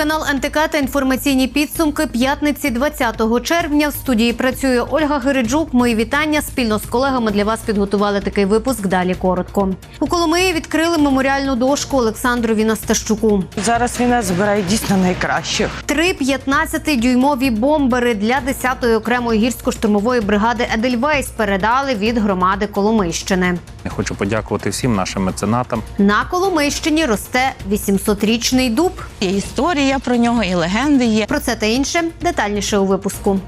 Телеканал НТК та інформаційні підсумки п'ятниці 20 червня. В студії працює Ольга Гириджук. Мої вітання спільно з колегами для вас підготували такий випуск. Далі коротко. У Коломиї відкрили меморіальну дошку Олександрові Настащуку. Зараз війна збирає дійсно найкращих. Три 15-дюймові бомбери для 10-ї окремої гірсько-штурмової бригади Едельвейс передали від громади Коломийщини. Я хочу подякувати всім нашим меценатам. На Коломийщині росте 800-річний дуб. І історія про нього, і легенди є. Про це та інше детальніше у випуску.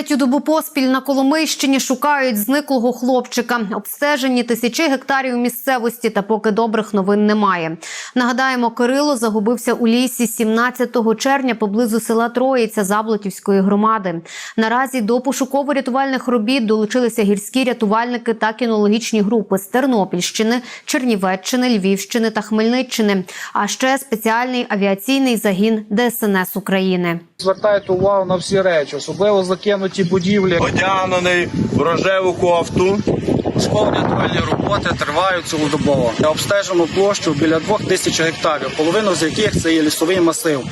Третю добу поспіль на Коломийщині шукають зниклого хлопчика. Обстежені тисячі гектарів місцевості, та поки добрих новин немає. Нагадаємо, Кирило загубився у лісі 17 червня поблизу села Троїця Заблотівської громади. Наразі до пошуково-рятувальних робіт долучилися гірські рятувальники та кінологічні групи з Тернопільщини, Чернівеччини, Львівщини та Хмельниччини, а ще спеціальний авіаційний загін ДСНС України. Звертайте увагу на всі речі, особливо закинуті будівлі. одягнений в рожеву кофту. Пошуково-рятувальні роботи тривають цілодобово. Обстежено площу біля двох тисяч гектарів, половину з яких це є лісовий масив.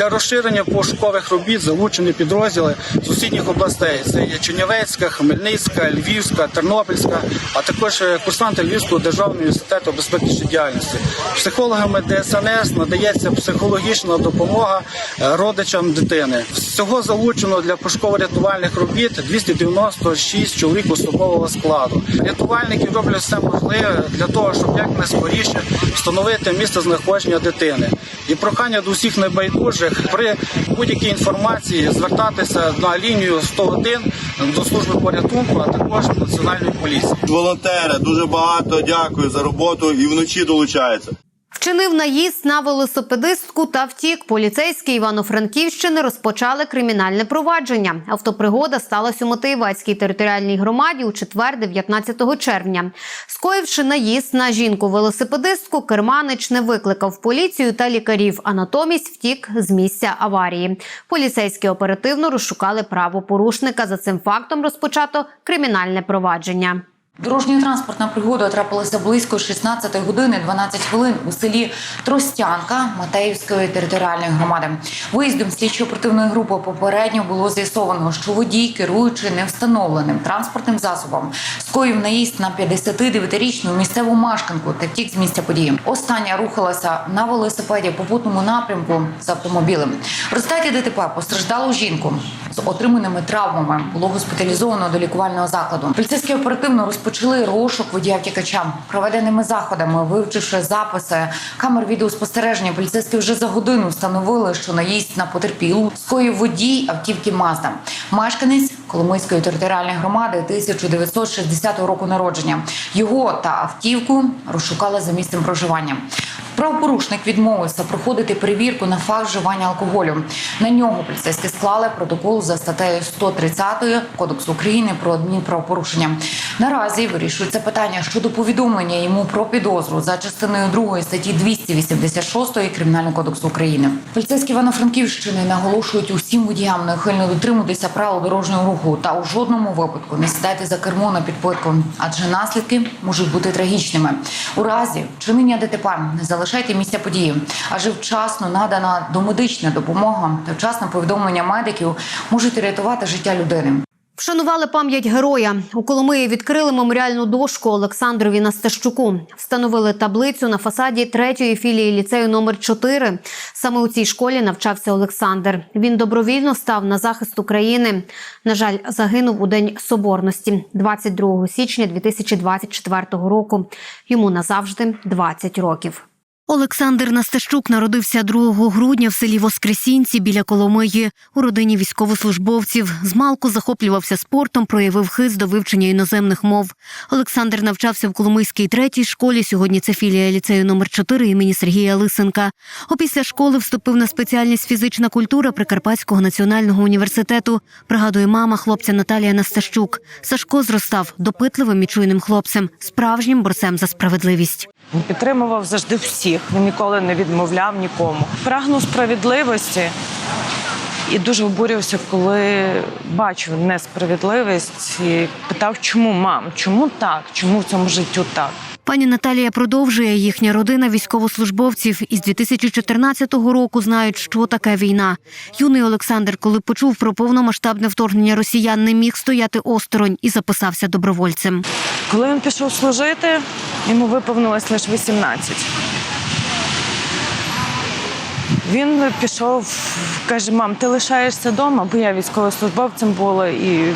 Для розширення пошукових робіт залучені підрозділи сусідніх областей. Це є Чернівецька, Хмельницька, Львівська, Тернопільська, а також е, курсанти Львівського державного університету безпеки діяльності. Психологами ДСНС надається психологічна допомога е, родичам дитини. Всього залучено для пошуково-рятувальних робіт 296 чоловік особового складу. Рятувальники роблять все можливе для того, щоб якнайскоріше встановити місце знаходження дитини. І прохання до всіх небайдужих при будь-якій інформації звертатися на лінію 101 до служби порятунку, а також національної поліції. Волонтери дуже багато дякую за роботу і вночі долучаються. Вчинив наїзд на велосипедистку та втік. Поліцейські Івано-Франківщини розпочали кримінальне провадження. Автопригода сталася у Мотивацькій територіальній громаді у четвер, 19 червня. Скоївши наїзд на жінку-велосипедистку, керманич не викликав поліцію та лікарів, а натомість втік з місця аварії. Поліцейські оперативно розшукали правопорушника. За цим фактом розпочато кримінальне провадження. Дорожньо-транспортна пригода трапилася близько 16 години 12 хвилин у селі Тростянка Матеївської територіальної громади. Виїздом слідчо-оперативної групи попередньо було з'ясовано, що водій, керуючи невстановленим транспортним засобом, скоїв наїзд на 59-річну місцеву мешканку та втік з місця події. Остання рухалася на велосипеді по путному напрямку з автомобілем. В результаті ДТП постраждалу жінку з отриманими травмами було госпіталізовано до лікувального закладу. Поліцейські оперативно розпочали розшук водія втікача. Проведеними заходами, вивчивши записи камер відеоспостереження, поліцейські вже за годину встановили, що наїзд на потерпілу скоїв водій автівки Мазда, мешканець Коломийської територіальної громади 1960 року народження. Його та автівку розшукали за місцем проживання. Правопорушник відмовився проходити перевірку на факт вживання алкоголю. На нього поліцейські склали протокол за статтею 130 Кодексу України про адмінправопорушення. Наразі вирішується питання щодо повідомлення йому про підозру за частиною 2 статті 286 Кримінального кодексу України. Поліцейські Івано-Франківщини наголошують усім водіям неухильно дотримуватися правил дорожнього руху та у жодному випадку не сідайте за кермо на підпитку, адже наслідки можуть бути трагічними. У разі вчинення ДТП не залишайте місця події, адже вчасно надана домедична допомога та вчасне повідомлення медиків можуть рятувати життя людини. Вшанували пам'ять героя. У Коломиї відкрили меморіальну дошку Олександрові Настащуку. Встановили таблицю на фасаді третьої філії ліцею номер 4 Саме у цій школі навчався Олександр. Він добровільно став на захист України. На жаль, загинув у день соборності 22 січня 2024 року. Йому назавжди 20 років. Олександр Настащук народився 2 грудня в селі Воскресінці біля Коломиї у родині військовослужбовців. Змалку захоплювався спортом, проявив хист до вивчення іноземних мов. Олександр навчався в Коломийській третій школі. Сьогодні це філія ліцею номер 4 імені Сергія Лисенка. Опісля школи вступив на спеціальність фізична культура Прикарпатського національного університету. Пригадує мама хлопця Наталія Настащук. Сашко зростав допитливим і чуйним хлопцем, справжнім борцем за справедливість. Він підтримував завжди всіх. Він ніколи не відмовляв нікому. Прагнув справедливості і дуже обурювався, коли бачив несправедливість і питав, чому мам, чому так, чому в цьому життю так. Пані Наталія продовжує їхня родина військовослужбовців із 2014 року знають, що таке війна. Юний Олександр, коли почув про повномасштабне вторгнення росіян, не міг стояти осторонь і записався добровольцем. Коли він пішов служити, йому виповнилось лише 18. Він пішов, каже, мам, ти лишаєшся вдома, бо я військовослужбовцем була і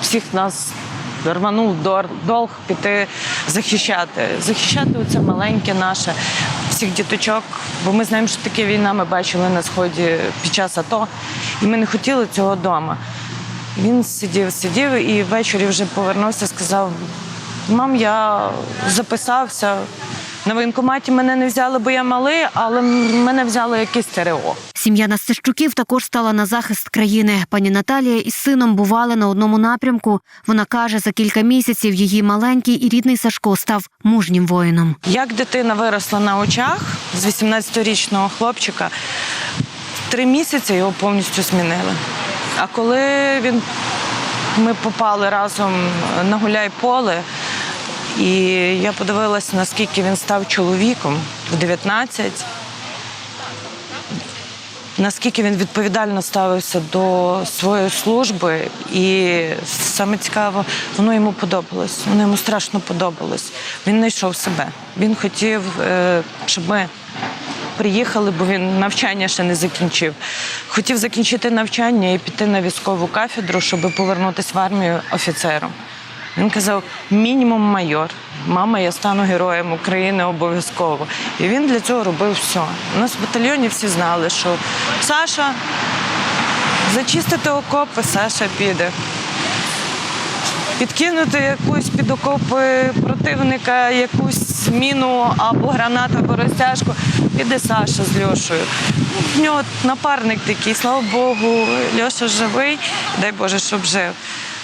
всіх нас рванув довг піти захищати. Захищати оце маленьке наше, всіх діточок. Бо ми знаємо, що таке війна ми бачили на сході під час АТО, і ми не хотіли цього вдома. Він сидів, сидів і ввечері вже повернувся, сказав: мам, я записався. На воєнкоматі мене не взяли, бо я малий, але мене взяли якесь ТРО. Сім'я Настищуків також стала на захист країни. Пані Наталія із сином бували на одному напрямку. Вона каже, за кілька місяців її маленький і рідний Сашко став мужнім воїном. Як дитина виросла на очах з 18-річного хлопчика, три місяці його повністю змінили. А коли він, ми попали разом на гуляй поле, і я подивилася, наскільки він став чоловіком в 19, наскільки він відповідально ставився до своєї служби, і саме цікаво, воно йому подобалось. Воно йому страшно подобалось. Він знайшов себе. Він хотів, е, щоб ми приїхали, бо він навчання ще не закінчив. Хотів закінчити навчання і піти на військову кафедру, щоб повернутися в армію офіцером. Він казав, мінімум майор. Мама, я стану героєм України обов'язково. І він для цього робив все. У нас в батальйоні всі знали, що Саша, зачистити окопи, Саша піде. Підкинути якусь під окопи противника, якусь міну або гранату, або розтяжку, піде Саша з Льошею. Ну, В нього напарник такий, слава Богу, Льоша живий, дай Боже, щоб жив.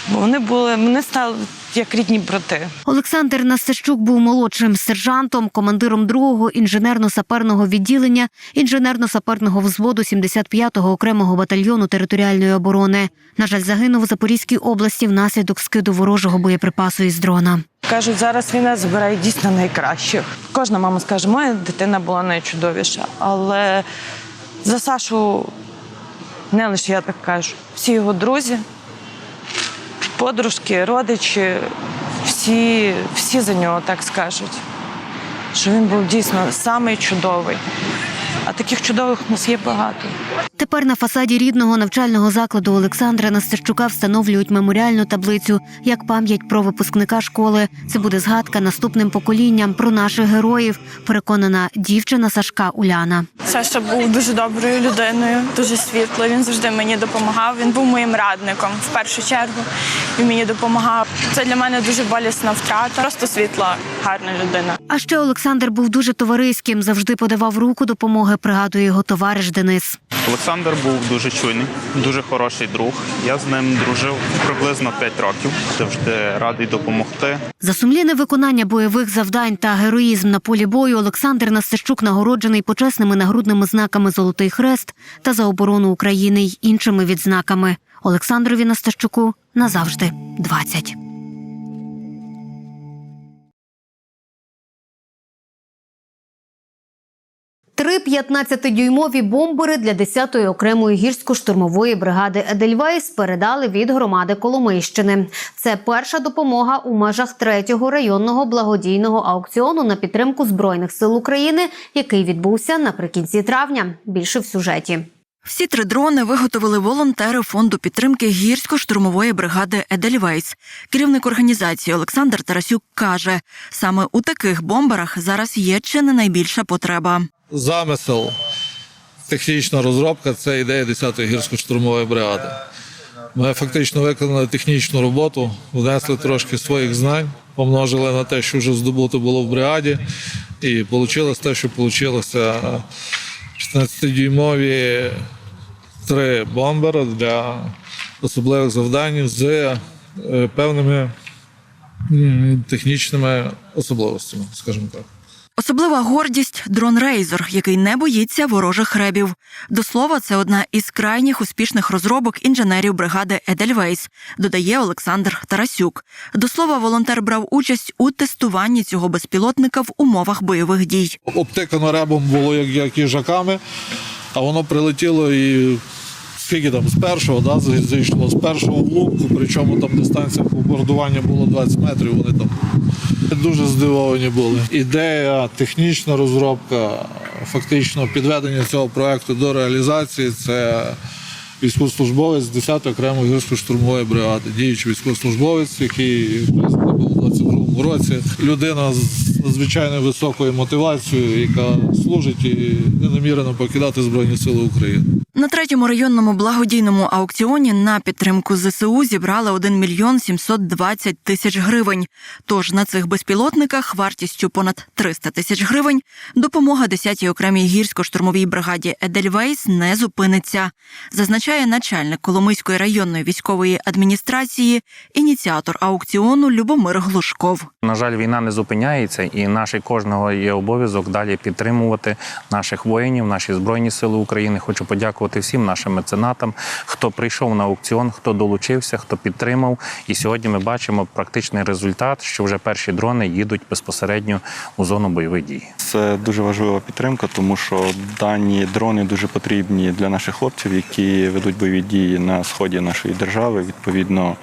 Бо вони були, вони стали як рідні брати. Олександр Настащук був молодшим сержантом, командиром другого інженерно-саперного відділення інженерно-саперного взводу 75-го окремого батальйону територіальної оборони. На жаль, загинув у Запорізькій області внаслідок скиду ворожого боєприпасу із дрона. Кажуть, зараз війна збирає дійсно найкращих. Кожна мама скаже, моя дитина була найчудовіша. Але за Сашу не лише я так кажу. Всі його друзі, подружки, родичі, всі, всі за нього так скажуть. Що він був дійсно самий чудовий. А таких чудових у нас є багато. Тепер на фасаді рідного навчального закладу Олександра Настащука встановлюють меморіальну таблицю як пам'ять про випускника школи. Це буде згадка наступним поколінням про наших героїв. Переконана дівчина Сашка Уляна. Саша був дуже доброю людиною, дуже світлою. Він завжди мені допомагав. Він був моїм радником в першу чергу. Він мені допомагав. Це для мене дуже болісна втрата. Просто світла, гарна людина. А ще Олександр був дуже товариським, завжди подавав руку допомоги. Пригадує його товариш Денис. Олександр був дуже чуйний, дуже хороший друг. Я з ним дружив приблизно 5 років. Завжди радий допомогти. За сумлінне виконання бойових завдань та героїзм на полі бою Олександр Настащук нагороджений почесними нагрудними знаками Золотий Хрест та за оборону України й іншими відзнаками. Олександрові Настащуку назавжди 20. Три 15-дюймові бомбери для 10-ї окремої гірсько-штурмової бригади Едельвейс передали від громади Коломийщини. Це перша допомога у межах третього районного благодійного аукціону на підтримку збройних сил України, який відбувся наприкінці травня. Більше в сюжеті. Всі три дрони виготовили волонтери фонду підтримки гірсько-штурмової бригади Едельвейс. Керівник організації Олександр Тарасюк каже: саме у таких бомберах зараз є чи не найбільша потреба. Замисел, технічна розробка це ідея 10-ї гірсько-штурмової бригади. Ми фактично виконали технічну роботу, внесли трошки своїх знань, помножили на те, що вже здобуто було в бригаді, і вийшло те, що вийшло 16-дюймові три бомбери для особливих завдань з е, певними технічними особливостями, скажімо так. Особлива гордість дрон Рейзор, який не боїться ворожих ребів. До слова, це одна із крайніх успішних розробок інженерів бригади Едельвейс, додає Олександр Тарасюк. До слова, волонтер брав участь у тестуванні цього безпілотника в умовах бойових дій. Обтикано ребом було як, їжаками, а воно прилетіло і скільки там з першого, да, зайшло з першого в лунку, причому там дистанція бомбардування було 20 метрів. Вони там дуже здивовані були. Ідея, технічна розробка, фактично підведення цього проекту до реалізації це. Військовослужбовець 10-ї окремої гірсько-штурмової бригади, діючий військовослужбовець, який був у 22-му році. Людина з надзвичайно високою мотивацією, яка служить і не намірена покидати Збройні Сили України. На третьому районному благодійному аукціоні на підтримку ЗСУ зібрали 1 мільйон 720 тисяч гривень. Тож на цих безпілотниках вартістю понад 300 тисяч гривень допомога 10-й окремій гірсько-штурмовій бригаді Едельвейс не зупиниться, зазначає начальник Коломийської районної військової адміністрації, ініціатор аукціону Любомир Глушков. На жаль, війна не зупиняється, і наш кожного є обов'язок далі підтримувати наших воїнів, наші збройні сили України. Хочу подякувати всім нашим меценатам, хто прийшов на аукціон, хто долучився, хто підтримав. І сьогодні ми бачимо практичний результат, що вже перші дрони їдуть безпосередньо у зону бойових дій. Це дуже важлива підтримка, тому що дані дрони дуже потрібні для наших хлопців, які ведуть бойові дії на сході нашої держави. Відповідно,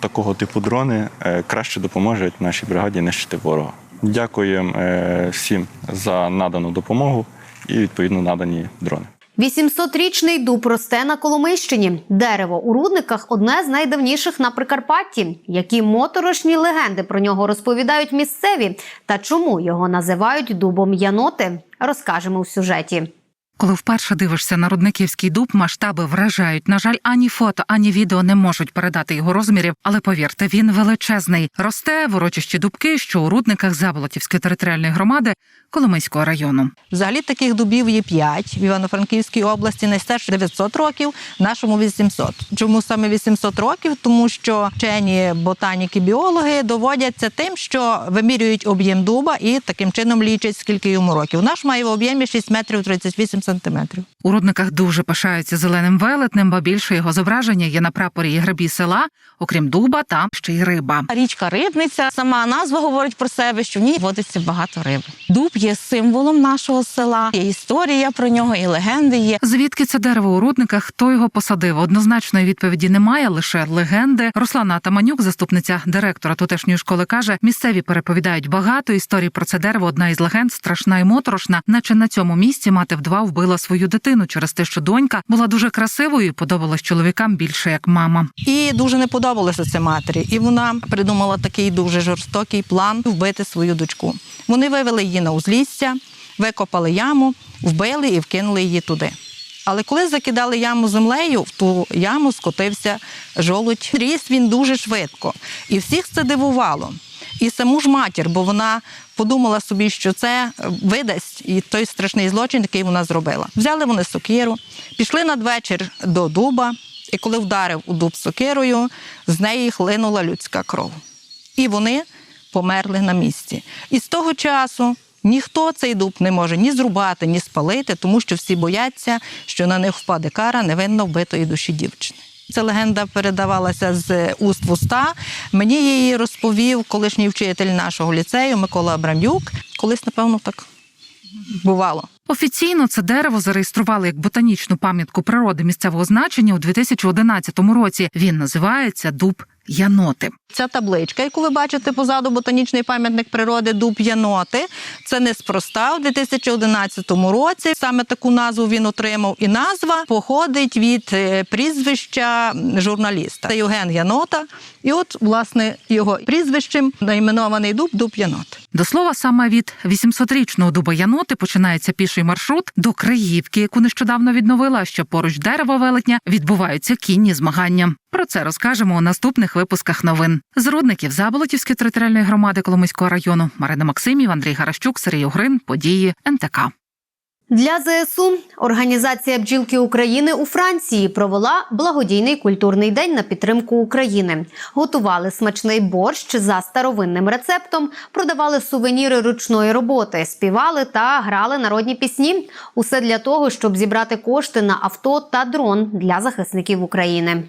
такого типу дрони е, краще допоможуть нашій бригаді нищити ворога. Дякуємо е, всім за надану допомогу і відповідно надані дрони. 800-річний дуб росте на Коломийщині. Дерево у рудниках одне з найдавніших на Прикарпатті. Які моторошні легенди про нього розповідають місцеві та чому його називають дубом Яноти, розкажемо у сюжеті. Коли вперше дивишся на рудниківський дуб, масштаби вражають. На жаль, ані фото, ані відео не можуть передати його розмірів, але повірте, він величезний. Росте в урочищі дубки, що у рудниках Заболотівської територіальної громади Коломийського району. Взагалі таких дубів є 5 в Івано-Франківській області, найстарший 900 років, нашому 800. Чому саме 800 років? Тому що вчені ботаніки, біологи доводяться тим, що вимірюють об'єм дуба і таким чином лічать, скільки йому років. Наш має в об'ємі 6 метрів 38 сантиметрів. У рудниках дуже пишаються зеленим велетнем, бо більше його зображення є на прапорі і грабі села. Окрім дуба, там ще й риба. Річка Рибниця, сама назва говорить про себе, що в ній водиться багато риби. Дуб є символом нашого села. Є історія про нього, і легенди є. Звідки це дерево у рудниках? Хто його посадив? Однозначної відповіді немає, лише легенди. Руслана Атаманюк, заступниця директора тутешньої школи, каже: місцеві переповідають багато історій про це дерево. Одна із легенд страшна і моторошна, наче на цьому місці мати вдва вбила свою дитину через те, що донька була дуже красивою і подобалась чоловікам більше як мама. І дуже не подобалося це матері. І вона придумала такий дуже жорстокий план вбити свою дочку. Вони вивели її на узлісся, викопали яму, вбили і вкинули її туди. Але коли закидали яму землею, в ту яму скотився жолудь. Ріс він дуже швидко. І всіх це дивувало. І саму ж матір, бо вона подумала собі, що це видасть і той страшний злочин, який вона зробила. Взяли вони сокиру, пішли надвечір до дуба, і коли вдарив у дуб сокирою, з неї хлинула людська кров. І вони померли на місці. І з того часу ніхто цей дуб не може ні зрубати, ні спалити, тому що всі бояться, що на них впаде кара невинно вбитої душі дівчини. Ця легенда передавалася з уст в уста. Мені її розповів колишній вчитель нашого ліцею Микола Абрам'юк. Колись, напевно, так бувало. Офіційно це дерево зареєстрували як ботанічну пам'ятку природи місцевого значення у 2011 році. Він називається дуб Яноти. Ця табличка, яку ви бачите позаду ботанічний пам'ятник природи Дуб Яноти, це неспроста. У 2011 році саме таку назву він отримав. І назва походить від е, прізвища журналіста. Євген Янота. І от, власне, його прізвищем найменований дуб Дуб Яноти. До слова, саме від 800-річного дуба Яноти починається піший маршрут до Криївки, яку нещодавно відновила. Що поруч дерева велетня відбуваються кінні змагання. Про це розкажемо у наступних випусках новин. З родників Заболотівської територіальної громади Коломийського району Марина Максимів, Андрій Гаращук, Сергій Угрин, події НТК. Для ЗСУ організація бджілки України у Франції провела благодійний культурний день на підтримку України. Готували смачний борщ за старовинним рецептом, продавали сувеніри ручної роботи, співали та грали народні пісні. Усе для того, щоб зібрати кошти на авто та дрон для захисників України.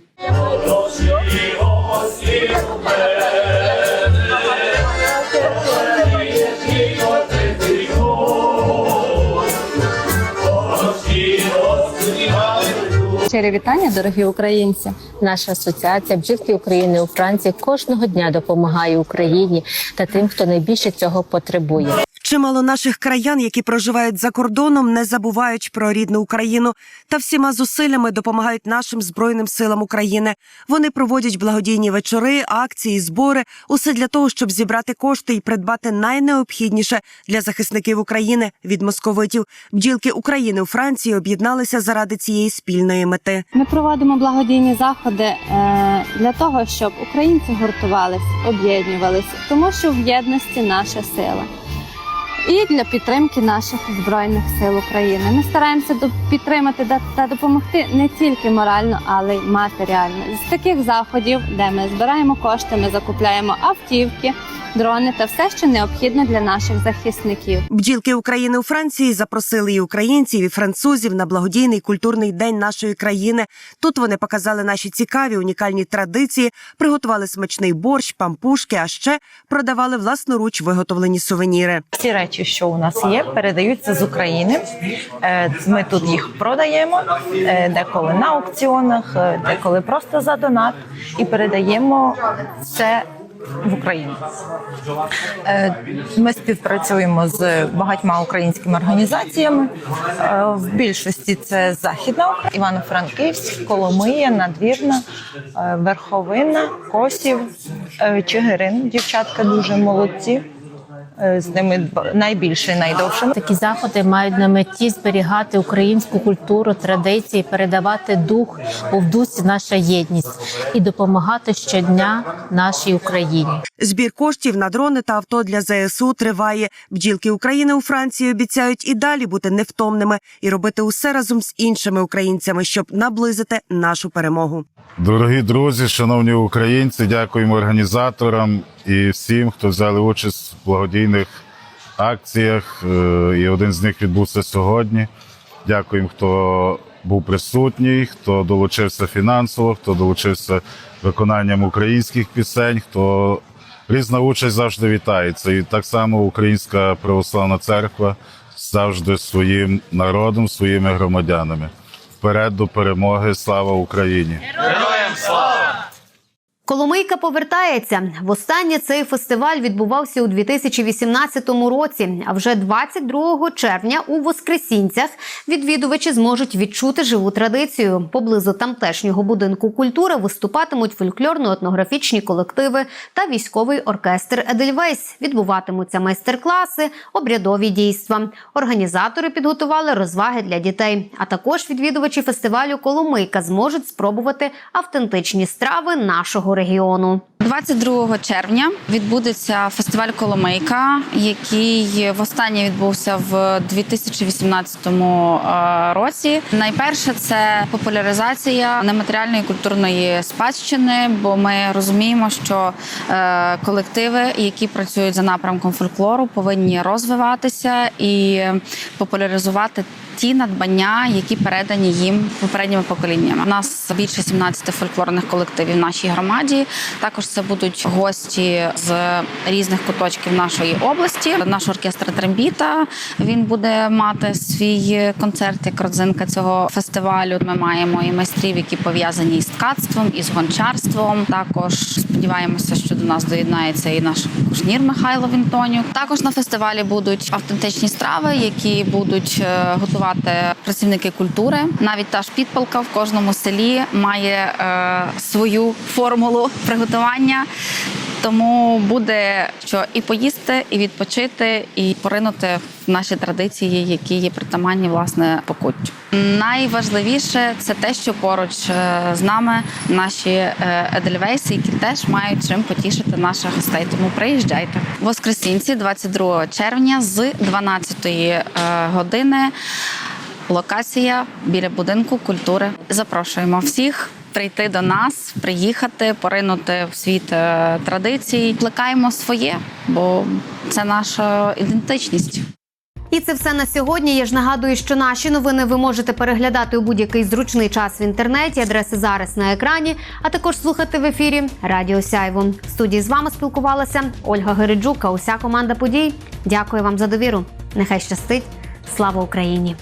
Щирі вітання, дорогі українці. Наша асоціація бджілки України у Франції кожного дня допомагає Україні та тим, хто найбільше цього потребує. Чимало наших краян, які проживають за кордоном, не забувають про рідну Україну та всіма зусиллями допомагають нашим збройним силам України. Вони проводять благодійні вечори, акції, збори усе для того, щоб зібрати кошти і придбати найнеобхідніше для захисників України від московитів. Бджілки України у Франції об'єдналися заради цієї спільної мети. Ми проводимо благодійні заходи е, для того, щоб українці гуртувались, об'єднувалися, тому що в єдності наша сила. І для підтримки наших збройних сил України. Ми стараємося до- підтримати да- та допомогти не тільки морально, але й матеріально. З таких заходів, де ми збираємо кошти, ми закупляємо автівки, дрони та все, що необхідно для наших захисників. Бджілки України у Франції запросили і українців, і французів на благодійний культурний день нашої країни. Тут вони показали наші цікаві унікальні традиції, приготували смачний борщ, пампушки, а ще продавали власноруч виготовлені сувеніри. Всі речі, що у нас є, передаються з України. Е, Ми тут їх продаємо, е, деколи на аукціонах, е, деколи просто за донат, і передаємо це в Україну. Е, Ми співпрацюємо з багатьма українськими організаціями. В більшості це Західна Україна, Івано-Франківськ, Коломия, Надвірна, Верховина, Косів, Чигирин. Дівчатка дуже молодці. Е, З ними найбільше і найдовше. Такі заходи мають на меті зберігати українську культуру, традиції, передавати дух, бо в дусі наша єдність і допомагати щодня нашій Україні. Збір коштів на дрони та авто для ЗСУ триває. Бджілки України у Франції обіцяють і далі бути невтомними і робити усе разом з іншими українцями, щоб наблизити нашу перемогу. Дорогі друзі, шановні українці, дякуємо організаторам і всім, хто взяли участь в благодійних акціях. Е, І один з них відбувся сьогодні. Дякуємо, хто був присутній, хто долучився фінансово, хто долучився виконанням українських пісень, хто різна участь завжди вітається. І так само Українська православна церква завжди своїм народом, своїми громадянами. Вперед до перемоги! Слава Україні! Коломийка повертається. Востаннє цей фестиваль відбувався у 2018 році. А вже 22 червня у Воскресінцях відвідувачі зможуть відчути живу традицію. Поблизу тамтешнього будинку культури виступатимуть фольклорно-етнографічні колективи та військовий оркестр Едельвейс. Відбуватимуться майстер-класи, обрядові дійства. Організатори підготували розваги для дітей. А також відвідувачі фестивалю Коломийка зможуть спробувати автентичні страви нашого região 22 червня відбудеться фестиваль Коломийка, який востаннє відбувся в 2018 е, році. Найперше це популяризація нематеріальної культурної спадщини, бо ми розуміємо, що е, колективи, які працюють за напрямком фольклору, повинні розвиватися і популяризувати. Ті надбання, які передані їм попередніми поколіннями. У нас більше 17 фольклорних колективів в нашій громаді. Також це будуть гості з різних куточків нашої області. Наш оркестр Трембіта він буде мати свій концерт як родзинка цього фестивалю. Ми маємо і майстрів, які пов'язані із ткацтвом, із гончарством. Також сподіваємося, що до нас доєднається і наш кушнір Михайло Вінтонюк. Також на фестивалі будуть автентичні страви, які будуть е, готувати працівники культури. Навіть та ж підпалка в кожному селі має е, свою формулу приготування. Тому буде що і поїсти, і відпочити, і поринути в наші традиції, які є притаманні власне покуттю. Найважливіше це те, що поруч е, з нами наші е, едельвейси, які теж мають чим потішити наших гостей. Тому приїжджайте Воскресінці, 22 червня з 12 е, години. Локація біля будинку культури. Запрошуємо всіх прийти до нас, приїхати, поринути в світ е, традицій. Плекаємо своє, бо це наша ідентичність. І це все на сьогодні. Я ж нагадую, що наші новини ви можете переглядати у будь-який зручний час в інтернеті. Адреси зараз на екрані, а також слухати в ефірі Радіо Сяйво. В студії з вами спілкувалася Ольга Гериджука. Уся команда подій. Дякую вам за довіру. Нехай щастить. Слава Україні!